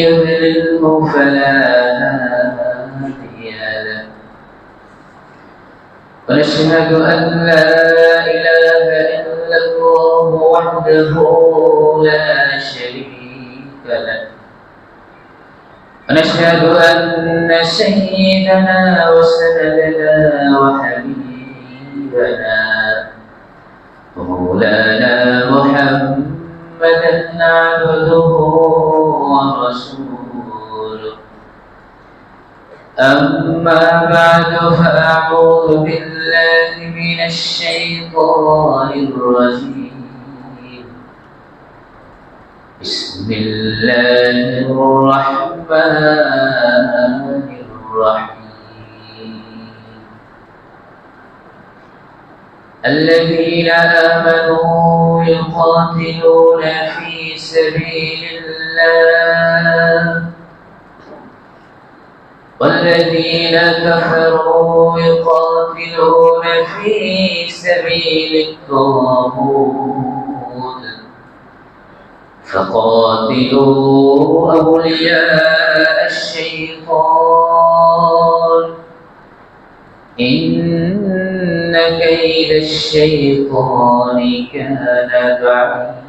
يضلله فلا هادي له. ونشهد أن لا إله إلا الله وحده لا شريك له. ونشهد أن سيدنا وسندنا وحبيبنا ومولانا محمدا عبده ورسوله. أما بعد فأعوذ بالله من الشيطان الرجيم. بسم الله الرحمن الرحيم. الذين آمنوا يقاتلون في سبيل الله. والذين كفروا يقاتلون في سبيل الطاغوت. فقاتلوا أولياء الشيطان. إن كيد الشيطان كان ضعيفا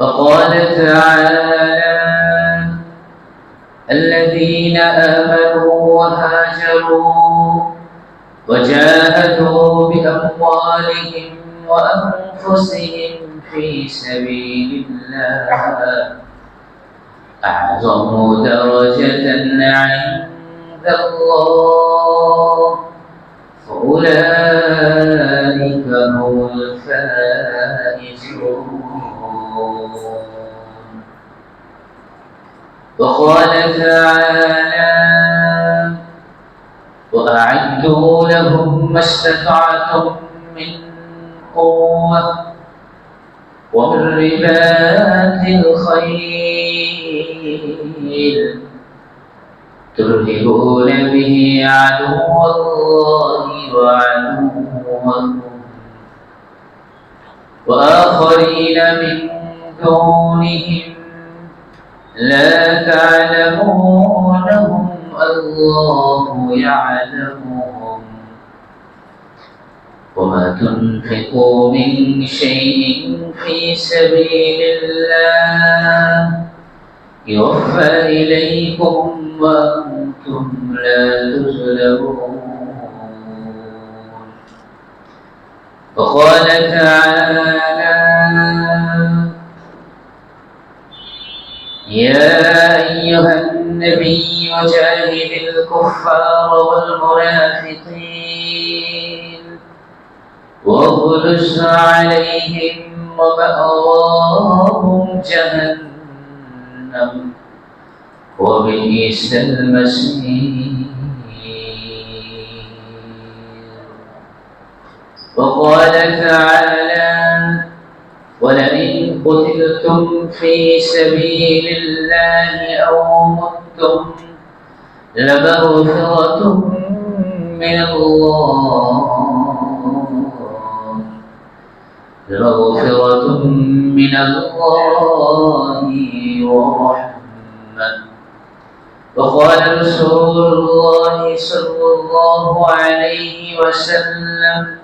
وقال تعالى الذين آمنوا وهاجروا وجاهدوا بأموالهم وأنفسهم في سبيل الله أعظم درجة عند الله فأولئك هم الفائزون وقال تعالى وأعدوا لهم ما استطعتم من قوة ومن رباط الخيل ترهبون به عدو الله وعدوكم وآخرين من دونهم لا تعلمونهم الله يعلمهم. وما تنفقوا من شيء في سبيل الله يوفى إليكم وأنتم لا تظلمون. وقال تعالى يا أيها النبي جاهد الكفار والمنافقين واغلس عليهم ومأواهم جهنم وبئس المصير. وقال تعالى ولئن قتلتم في سبيل الله أو متم لمغفرة من الله. لمغفرة من الله ورحمة. وقال رسول الله صلى الله عليه وسلم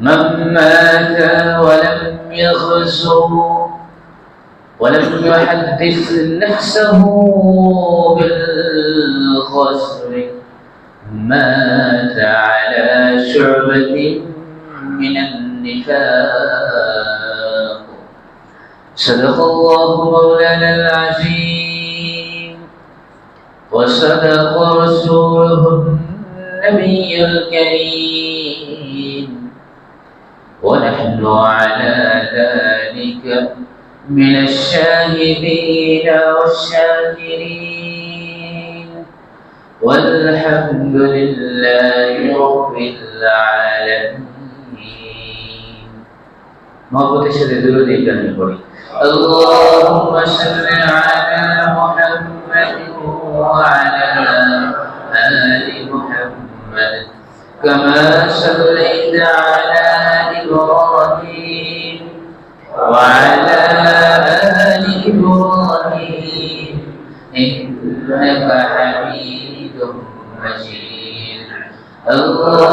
من مات ولم يغزو ولم يحدث نفسه بالغزو مات على شعبة من النفاق. صدق الله مولانا العظيم. وصدق رسوله النبي الكريم. ذلك من الشاهدين والشاكرين والحمد لله رب العالمين محبت সাথে দুরূদ ইব্রাহিম পড়ি اللهم صل على محمد وعلى آل محمد كما صليت على وعلى آل إبراهيم إنك حميد مجيد اللهم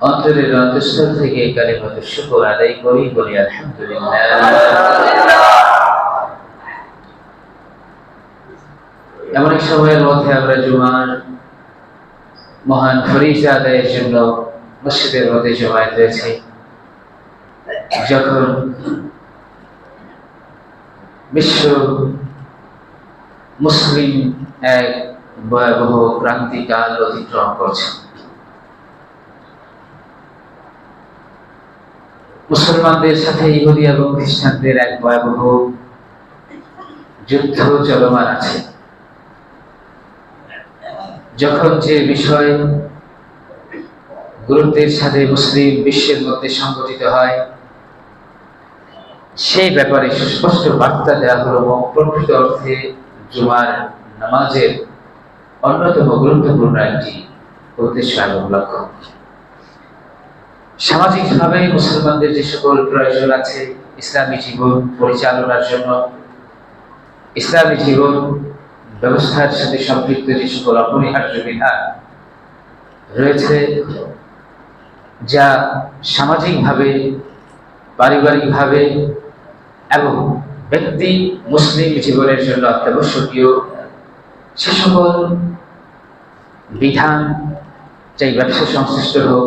অন্তরের অন্তঃস্থল থেকে কালিমাত শুকর আদায় করি, বলি আলহামদুলিল্লাহ। এমন এক সময়ের মধ্যে আমরা জুমার মহান ফরিজা আদায়ের জন্য মসজিদের মধ্যে জমায়েত হয়েছি যখন বিশ্ব মুসলিম এক ভয়াবহ ক্রান্তিকাল অতিক্রম করছে। মুসলমানদের সাথে ইহুদি এবং খ্রিস্টানদের এক ভয়াবহ যুদ্ধ চলমান আছে। যখন যে বিষয় গুরুত্বের সাথে মুসলিম বিশ্বের মধ্যে সংগঠিত হয়, সেই ব্যাপারে সুস্পষ্ট বার্তা দেওয়া হলো এবং প্রকৃত অর্থে জুমার নামাজের অন্যতম গুরুত্বপূর্ণ একটি উদ্দেশ্য এবং লক্ষ্য। সামাজিকভাবে মুসলমানদের যে সকল প্রয়োজন আছে, ইসলামী জীবন পরিচালনার জন্য, ইসলামী জীবন ব্যবস্থার সাথে সম্পৃক্ত যে সকল অপরিহার্য বিধান রয়েছে, যা সামাজিকভাবে, পারিবারিকভাবে এবং ব্যক্তি মুসলিম জীবনের জন্য অত্যাবশ্যকীয়, সে সকল বিধান, চাই ব্যবসা সংশ্লিষ্ট হোক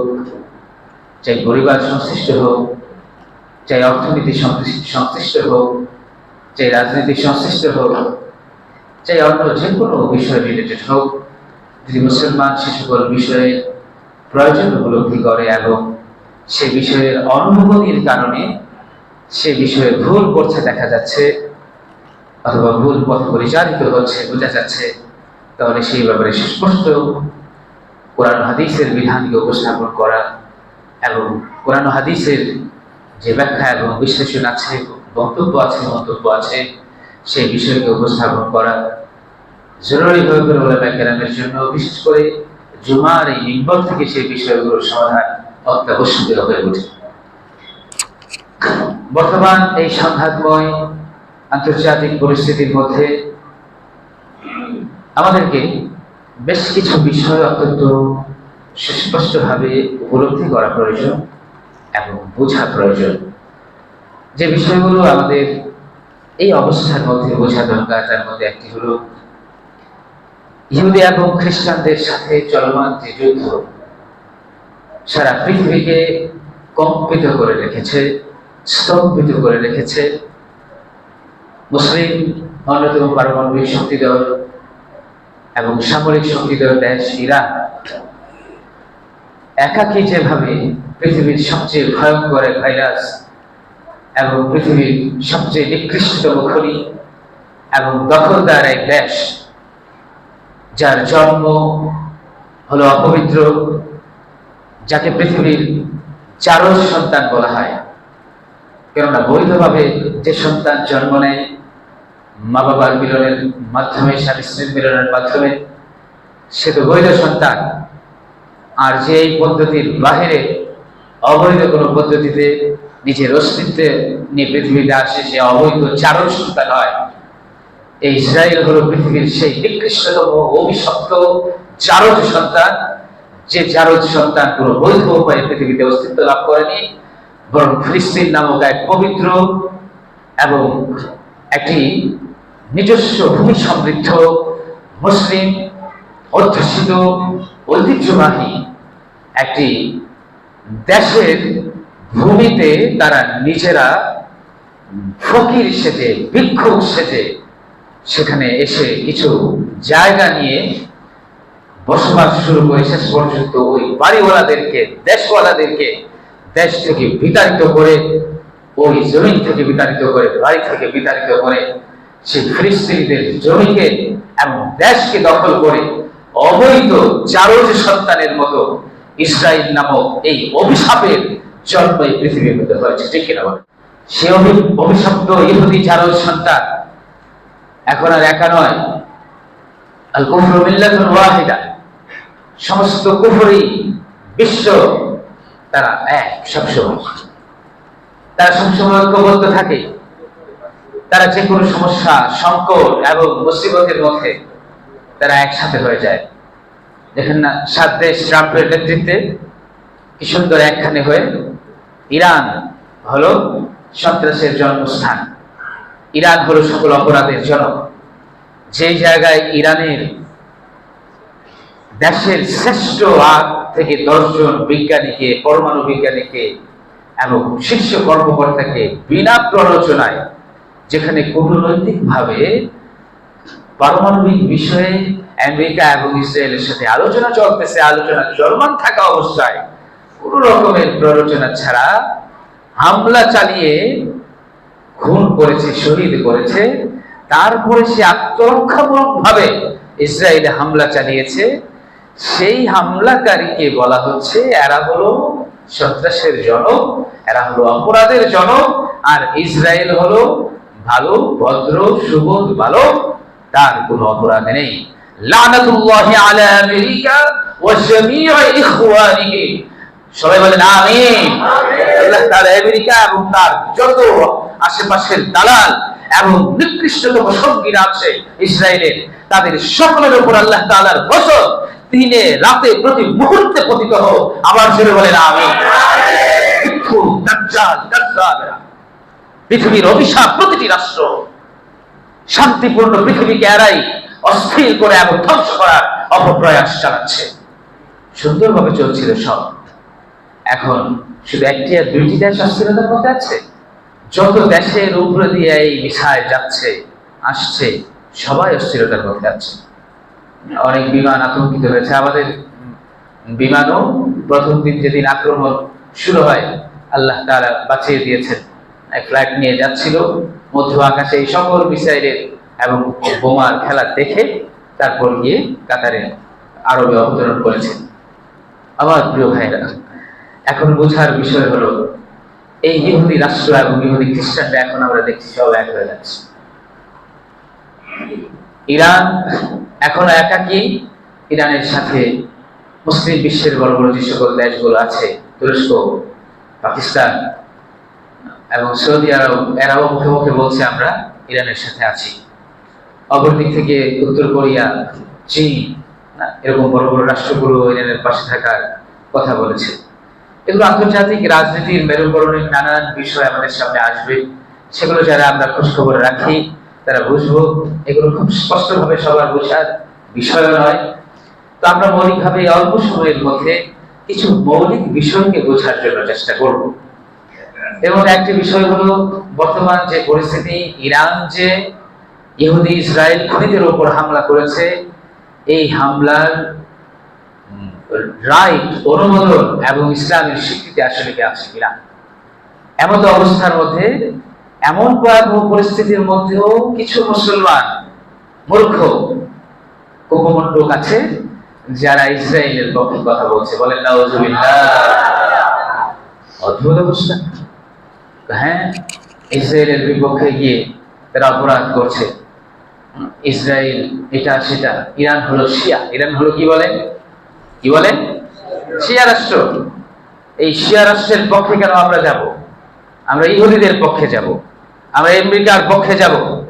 চাই পরিবার সংশ্লিষ্ট হোক, চাই অর্থনীতি সংশ্লিষ্ট হোক, চাই রাজনীতি সংশ্লিষ্ট হোক, চাই অন্য যে কোনো বিষয় রিলেটেড হোক, যদি মুসলমান সে সকল বিষয়ে প্রয়োজন উপলব্ধি করে এবং সে বিষয়ের অনুভূতির কারণে সে বিষয়ে ভুল করছে দেখা যাচ্ছে অথবা ভুল পথ পরিচালিত হচ্ছে, বোঝা যাচ্ছে, তাহলে সেই ব্যাপারে সুস্পষ্ট কোরআন হাদিসের বিধানকে উপস্থাপন করা এবং কোরআন হাদিসের যে ব্যাখ্যা এবং বিশ্লেষণ আছে, বক্তব্য আছে, মন্তব্য আছে, সেই বিষয়কে উপস্থাপন করা জরুরি হয়ে পড়ে জন্য। বিশেষ করে জুমার এই নিম্বর থেকে সেই বিষয়গুলোর সমাধান অত্যাবশ্যকীয় হয়ে ওঠে। বর্তমান এই সংঘাতময় আন্তর্জাতিক পরিস্থিতির মধ্যে আমাদেরকে বেশ কিছু বিষয় অত্যন্ত সুস্পষ্টভাবে উপলব্ধি করা প্রয়োজন এবং বোঝা প্রয়োজন। যে বিষয়গুলো আমাদের এই অবস্থার মধ্যে বোঝা দরকার, তার মধ্যে একটি হলো ইহুদি এবং খ্রিস্টানদের সাথে চলমান যে যুদ্ধ, সারা পৃথিবীকে কম্পিত করে রেখেছে, স্তম্ভিত করে রেখেছে। মুসলিম অন্যতম পারমাণবিক শক্তিধর এবং সামরিক শক্তিধর দেশ ইরান একাকী যেভাবে পৃথিবীর সবচেয়ে ভয়ঙ্কর ভাইরাস এবং পৃথিবীর সবচেয়ে নিকৃষ্টতম খনি এবং দখলদার এক দেশ, যার জন্ম হলো অপবিত্র, যাকে পৃথিবীর চারো সন্তান বলা হয়। কেননা বৈধভাবে যে সন্তান জন্ম নেয় মা বাবার মিলনের মাধ্যমে স্বামী স্ত্রীর মিলনের মাধ্যমে, সে তো বৈধ সন্তান। আর এই পদ্ধতির বাহিরে অবৈধ কোনো পদ্ধতিতে নিজের অস্তিত্বে নিয়ে পৃথিবীতে আসে সে অবৈধ চারণ সন্তান হয়, এই ইসরায়েল হলো পৃথিবীর সেই নিকৃষ্টতম অভিশপ্ত চারজ সন্তান, যে চারজ সন্তান কোনো বৈধ উপায়ে পৃথিবীতে অস্তিত্ব লাভ করেনি, বরং ফিলিস্তিন নামক এক পবিত্র এবং একটি নিজস্ব ভূমি সমৃদ্ধ মুসলিম, অধ্যুষিত, ঐতিহ্যবাহী একটি দেশের ভূমিতে তারা নিজেরা ফকির সেজে, ভিক্ষুক সেজে সেখানে এসে কিছু জায়গা নিয়ে বসবাস শুরু করে শেষ পর্যন্ত ওই বাড়িওয়ালাদেরকে, দেশওয়ালাদেরকে দেশ থেকে বিতাড়িত করে, ওই জমিন থেকে বিতাড়িত করে, বাড়ি থেকে বিতাড়িত করে সেই ফিলিস্তিনিদের জমিকে এবং দেশকে দখল করে অবৈধ চারজ সন্তানের মতো ইসরায়েল নামক এই অভিশাপের জন্ম এই পৃথিবীর মধ্যে হয়েছে, ঠিক কিনা বলেন? সে অভি- অভিশপ্ত ইহুদি চারজ সন্তান, এখন আর একা নয়। আল কুফরু মিল্লাতুন ওয়াহিদা। সমস্ত কুফরি বিশ্ব তারা এক সবসময় তারা সবসময় ঐক্যবদ্ধ থাকে। তারা যে কোনো সমস্যা, সংকট এবং মুসিবতের মধ্যে তারা একসাথে হয়ে যায়। দেখেন না, সাত দেশ ট্রাম্পের নেতৃত্বে কি সুন্দর একখানে হয়ে। ইরান হলো সন্ত্রাসের জন্মস্থান। ইরান হলো সকল অপরাধের জনক। যেই জায়গায় ইরানের দেশের শ্রেষ্ঠ আট থেকে দশজন বিজ্ঞানীকে, পরমাণু বিজ্ঞানীকে এবং শীর্ষ কর্মকর্তাকে বিনা প্ররোচনায়, যেখানে কূটনৈতিকভাবে পারমাণবিক বিষয়ে আমেরিকা এবং ইসরায়েলের সাথে আলোচনা চলতেছে আলোচনা চলমান থাকা অবস্থায়। কোন রকমের প্ররোচনা ছাড়া হামলা চালিয়ে খুন করেছে, শহীদ করেছে। তারপরে সে আত্মরক্ষামূলক ভাবে ইসরায়েলে হামলা চালিয়েছে। সেই হামলাকারীকে বলা হচ্ছে, এরা হলো সন্ত্রাসের জনক, এরা হলো অপরাধের জনক, আর ইসরায়েল হলো ভালো, ভদ্র, সুবোধ, বালক। তার কোনো অপরাধ নেই। লানাতুল্লাহি আলা আমেরিকা ওয়া জামিউ ইখওয়ানিহি। সবাই বলেন আমিন। আল্লাহ তাআলা আমেরিকা এবং তার যত আশেপাশের দালাল এবং নিকৃষ্টতম সঙ্গীরা আছে ইসরায়েলের তাদের সকলের উপর আল্লাহ তাআলার বছর দিনে রাতে প্রতি মুহূর্তে পতিত হোক। আবার জোরে বলেন আমিন। দাজ্জালেরা। পৃথিবীর অভিশাপ প্রতিটি রাষ্ট্র শান্তিপূর্ণ পৃথিবীকে এরাই অস্থির করে এবং ধ্বংস করার অপপ্রয়াস চালাচ্ছে। সুন্দরভাবে চলছিল সব। এখন শুধু একটি আর দুইটি দেশ অস্থিরতার মধ্যে আছে? যত দেশের উপরে দিয়ে এই মিসাইল যাচ্ছে, আসছে, সবাই অস্থিরতার মধ্যে আছে। অনেক বিমান আতঙ্কিত হয়েছে। আমাদের বিমানও প্রথম দিন যেদিন আক্রমণ শুরু হয়, আল্লাহ তারা বাঁচিয়ে দিয়েছেন। এক ফ্লাইট নিয়ে যাচ্ছিল। মধ্য আকাশে এই সকল মিসাইলের এবং বোমার খেলা দেখে তারপর গিয়ে কাতারে আরবে অবতরণ করেছেন আমার প্রিয় ভাইরা এখন বোঝার বিষয় হলো, এই ইহুদি রাষ্ট্র এবং ইহুদি খ্রিস্টানরা এখন আমরা দেখছি সব এক হয়ে যাচ্ছে। ইরান এখনও একাকী, ইরানের সাথে মুসলিম বিশ্বের বড় বড় যে সকল দেশগুলো আছে, তুরস্ক, পাকিস্তান এবং সৌদি আরব, এরাও মুখে মুখে বলছে আমরা ইরানের সাথে আছি। অপরদিক থেকে উত্তর কোরিয়া, চীন এরকম বড় বড় রাষ্ট্রগুলো ইরানের পাশে থাকার কথা বলেছে। এগুলো আন্তর্জাতিক রাজনীতির মেরুকরণের নানান বিষয় আমাদের সামনে আসবে। সেগুলো যারা আমরা খোঁজ খবর রাখি, তারা বুঝব। এগুলো খুব স্পষ্টভাবে সবার বোঝার বিষয় নয়। তো আমরা মৌলিকভাবে অল্প সময়ের মধ্যে কিছু মৌলিক বিষয়কে বোঝার জন্য চেষ্টা করব। এবং একটি বিষয় হলো বর্তমান যে পরিস্থিতি, ইরান যে ইহুদি ইসরায়েল খনিদের ওপর হামলা করেছে। এই হামলার রাইট অনুমোদন এবং ইসলামের স্বীকৃতি আসলে কি আছে কিনা? এমন অবস্থার মধ্যে, এমন ভয়াবহ পরিস্থিতির মধ্যেও কিছু মুসলমান মূর্খ কুপমণ্ডক আছে, যারা ইসরায়েলের পক্ষে কথা বলছে। বলেন অদ্ভুত অবস্থা। হ্যাঁ ইসরায়েলের বিপক্ষে গিয়ে তারা অপরাধ করছে। ইসরায়েল এটা, সেটা। ইরান হলো শিয়া। ইরান হলো কি বলেন কি বলে? শিয়া রাষ্ট্র। এই শিয়া রাষ্ট্রের পক্ষে কেন আমরা যাব? আমরা ইহুদিদের পক্ষে যাব। আমরা আমেরিকার পক্ষে যাব।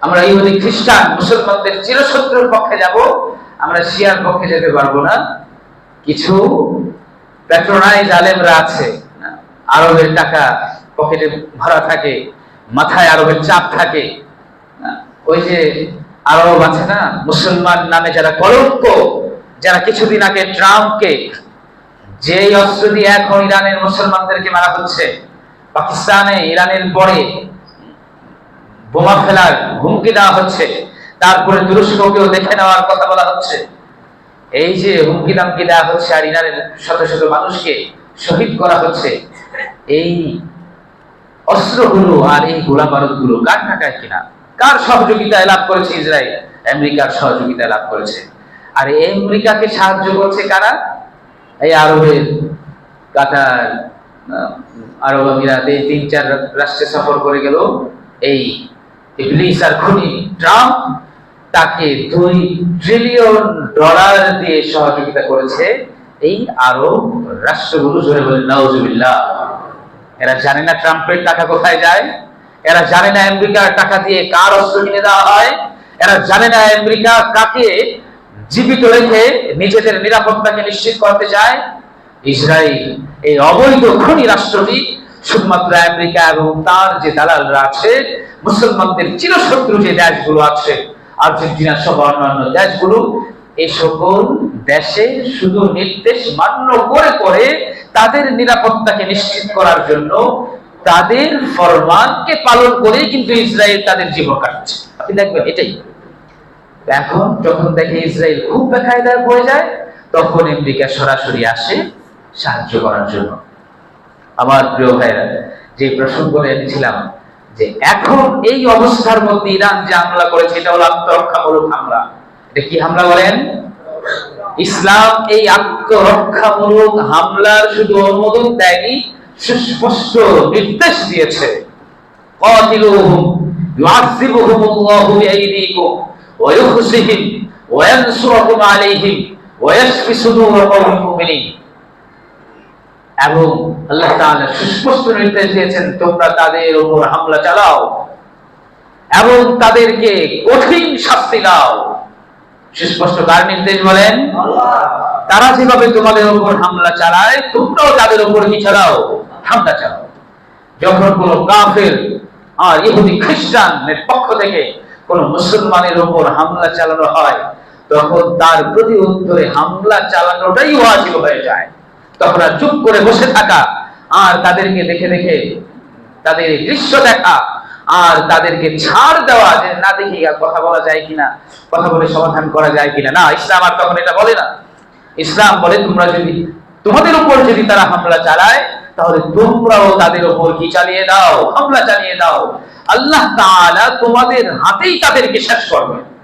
আমরা ইহুদি খ্রিস্টান, মুসলমানদের চিরশত্রুর পক্ষে যাব। আমরা শিয়ার পক্ষে যেতে পারব না। কিছু প্যাট্রোনাইজ আলেমরা আছে। আরবের টাকা পকেটে ভরা থাকে। মাথায় আরবের চাপ থাকে। ওই যে আরব আছে না, মুসলমান নামে যারা কলঙ্ক, যারা কিছুদিন আগে ট্রাম্পকে যেই অস্ত্র দিয়ে এখন ইরানের মুসলমানদেরকে মারা হচ্ছে, পাকিস্তানে, ইরানের পরে বোমা ফেলার হুমকি দেওয়া হচ্ছে, তারপরে তুরস্ককেও দেখে নেওয়ার কথা বলা হচ্ছে। এই যে হুমকি দামকি দেওয়া হচ্ছে আর ইরানের শত শত মানুষকে শহীদ করা হচ্ছে, এই অস্ত্রগুলো আর এই গোলা বারুদগুলো কার টাকায় কিনা? কার সহযোগিতায় লাভ করেছে ইসরায়েল? আমেরিকার সহযোগিতায় লাভ করেছে। আর আমেরিকাকে সাহায্য করছে কারা? এই আরবের, কাতার আরব আমিরাত তিন, চার রাষ্ট্রে সফর করে গেল। এই ইবলিস আর খুনি ট্রাম্প তাকে দুই ট্রিলিয়ন ডলার দিয়ে সহযোগিতা করেছে এই আরব রাষ্ট্রগুলো। জোরে বলে নাউজুবিল্লাহ। এরা জানে না ট্রাম্পের টাকা কোথায় যায়? এরা জানে না আমেরিকার টাকা দিয়ে কার অস্ত্র কিনে দেওয়া হয়, এরা জানে না আমেরিকা কাকে জীবিত রেখে নিজেদের নিরাপত্তাকে নিশ্চিত করতে চায়। ইসরায়েল এই অবৈধ খনি রাষ্ট্রটি শুধুমাত্র আমেরিকা এবং তার যে দালালরা আছে, মুসলমানদের চিরশত্রু যে দেশগুলো আছে, আর্জেন্টিনা সহ অন্যান্য দেশগুলো এই সকল দেশে শুধু নির্দেশ মান্য করে করে তাদের নিরাপত্তাকে নিশ্চিত করার জন্য তাদের ফরমানকে পালন করে কিন্তু ইসরায়েল তাদের জীবন কাটাচ্ছে। আপনি দেখবেন এটাই। এখন যখন দেখে ইসরায়েল খুব বেকায়দায় পড়ে যায়, তখন আমেরিকা সরাসরি আসে সাহায্য করার জন্য। আমার প্রিয় ভাইরা, যে প্রসঙ্গ এনেছিলাম যে এখন এই অবস্থার মধ্যে ইরান যে হামলা করেছে, এটা হলো আত্মরক্ষামূলক হামলা। এটা কি হামলা বলেন? ইসলাম এই আত্মরক্ষামূলক হামলার শুধু অনুমোদন দেয়নি সুস্পষ্ট নির্দেশ দিয়েছে। এবং আল্লাহ সুস্পষ্ট নির্দেশ দিয়েছেন, তোমরা তাদের উপর হামলা চালাও এবং তাদেরকে কঠিন শাস্তি দাও। সুস্পষ্ট কার নির্দেশ বলেন? আল্লাহ। তারা যেভাবে তোমাদের উপর হামলা চালায়, তোমরাও তাদের উপর কি চালাও? হামলা চালাও। যখন কোন কাফের আর ইহুদি খ্রিস্টানের পক্ষ থেকে কোন মুসলমানের উপর হামলা চালানো হয়, তখন তার প্রতি উত্তরে হামলা চালানোটাই ওয়াজিব হয়ে যায়। তখন আর চুপ করে বসে থাকা, আর তাদেরকে দেখে দেখে তাদের দৃশ্য দেখা, আর তাদেরকে ছাড় দেওয়া যে না দেখি কথা বলা যায় কিনা, কথা বলে সমাধান করা যায় কিনা। না, ইসলাম আর তখন এটা বলে না। ইসলাম বলে তোমরা যদি তোমাদের উপর যদি তারা হামলা চালায়, তাহলে তোমরাও তাদের উপর কি চালিয়ে দাও? হামলা চালিয়ে দাও। আল্লাহ তাআলা তোমাদের হাতেই তাদেরকে শেষ করবে